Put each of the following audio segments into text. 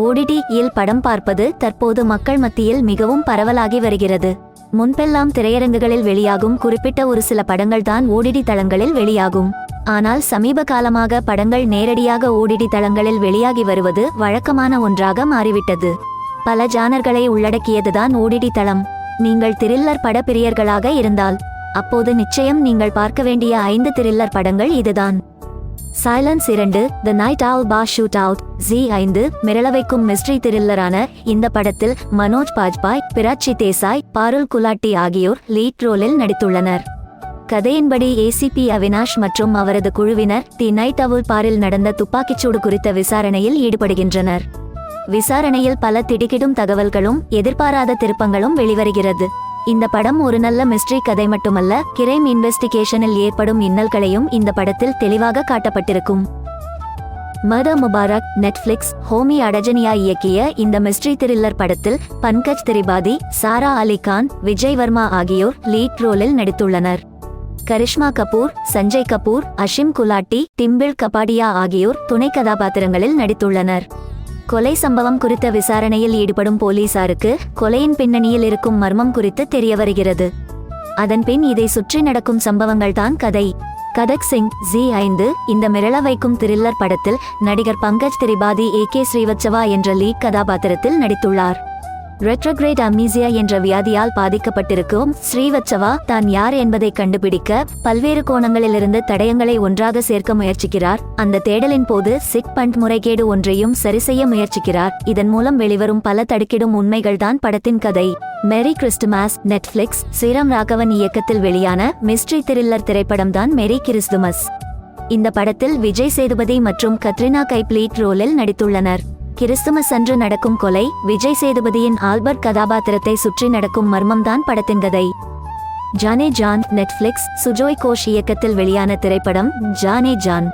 ஓடிடியில் படம் பார்ப்பது தற்போது மக்கள் மத்தியில் மிகவும் பரவலாகி வருகிறது. முன்பெல்லாம் திரையரங்குகளில் வெளியாகும் குறிப்பிட்ட ஒரு சில படங்கள் தான் ஓடிடி தளங்களில் வெளியாகும். ஆனால் சமீப காலமாக படங்கள் நேரடியாக ஓடிடி தளங்களில் வெளியாகி வருவது வழக்கமான ஒன்றாக மாறிவிட்டது. பல ஜானர்களை உள்ளடக்கியதுதான் ஓடிடி தளம். நீங்கள் த்ரில்லர் பட பிரியர்களாக இருந்தால் அப்போது நிச்சயம் நீங்கள் பார்க்க வேண்டிய ஐந்து த்ரில்லர் படங்கள் இதுதான். சைலன்ஸ் இரண்டு the night owl bar shoot out Zee ஐந்து மிரளவைக்கும் மிஸ்ட்ரி த்ரில்லரான இந்த படத்தில் மனோஜ் பாஜ்பாய் பிராச்சி தேசாய் பாருல் குலாட்டி ஆகியோர் லீட் ரோலில் நடித்துள்ளனர். கதையின்படி ஏசிபி அவினாஷ் மற்றும் அவரது குழுவினர் தி நைட் அவுல் பாரில் நடந்த துப்பாக்கிச்சூடு குறித்த விசாரணையில் ஈடுபடுகின்றனர். விசாரணையில் பல திடுக்கிடும் தகவல்களும் எதிர்பாராத திருப்பங்களும் வெளிவருகிறது. இந்த படம் ஒரு நல்ல மிஸ்ட்ரி கதை மட்டுமல்ல கிரைம் இன்வெஸ்டிகேஷனில் ஏற்படும் இன்னல்களையும் இந்த படத்தில் தெளிவாக காட்டப்பட்டிருக்கும். மத முபாரக் நெட்ஃபிளிக்ஸ் ஹோமி அடஜனியா இயக்கிய இந்த மிஸ்ட்ரி த்ரில்லர் படத்தில் பங்கஜ் திரிபாதி சாரா அலி கான் விஜய் வர்மா ஆகியோர் லீட் ரோலில் நடித்துள்ளனர். கரிஷ்மா கபூர் சஞ்சய் கபூர் அஷிம் குலாட்டி டிம்பிள் கபாடியா ஆகியோர் துணை கதாபாத்திரங்களில் நடித்துள்ளனர். கொலை சம்பவம் குறித்த விசாரணையில் ஈடுபடும் போலீசாருக்கு கொலையின் பின்னணியில் இருக்கும் மர்மம் குறித்து தெரிய வருகிறது. அதன்பின் இதை சுற்றி நடக்கும் சம்பவங்கள்தான் கதை. கதக் சிங் ஜி ஐந்து இந்த மிரள வைக்கும் த்ரில்லர் படத்தில் நடிகர் பங்கஜ் திரிபாதி ஏ கே ஸ்ரீவத்சவா என்ற லீக் கதாபாத்திரத்தில் நடித்துள்ளார். ரெட்ரோகிரேட் அம்னீசியா என்ற வியாதியால் பாதிக்கப்பட்டிருக்கும் ஸ்ரீவத்சவா தான் யார் என்பதை கண்டுபிடிக்க பல்வேறு கோணங்களிலிருந்து தடயங்களை ஒன்றாக சேர்க்க முயற்சிக்கிறார். அந்த தேடலின் போது சிக் பண்ட் முறைகேடு ஒன்றையும் சரிசெய்ய முயற்சிக்கிறார். இதன் மூலம் வெளிவரும் பல தடுக்கிடும் உண்மைகள்தான் படத்தின் கதை. Merry Christmas Netflix Sriram Raghavan இயக்கத்தில் வெளியான மிஸ்ட்ரி த்ரில்லர் திரைப்படம் தான் மேரி கிறிஸ்துமஸ் இந்த படத்தில் விஜய் சேதுபதி மற்றும் கத்ரினா கைப் லீட் ரோலில் நடித்துள்ளனர். கிறிஸ்துமஸ் அன்று நடக்கும் கொலை விஜய் சேதுபதியின் ஆல்பர்ட் கதாபாத்திரத்தை சுற்றி நடக்கும் மர்மம்தான் படத்தின் கதை. ஜானே ஜான் நெட்ஃபிளிக்ஸ் சுஜோய் கோஷ் இயக்கத்தில் வெளியான திரைப்படம் ஜானே ஜான்.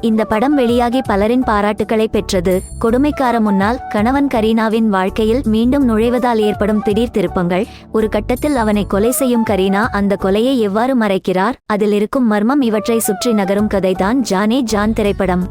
இந்த படம் வெளியாகி பலரின் பாராட்டுகளை பெற்றது. கொடுமைக்கார முன்னால் கணவன் கரீனாவின் வாழ்க்கையில் மீண்டும் நுழைவதால் ஏற்படும் திடீர் திருப்பங்கள் ஒரு கட்டத்தில் அவனை கொலை செய்யும் கரீனா அந்த கொலையை எவ்வாறு மறைக்கிறார் அதில் இருக்கும் மர்மம் இவற்றை சுற்றி நகரும் கதைதான் ஜானே ஜான் திரைப்படம்.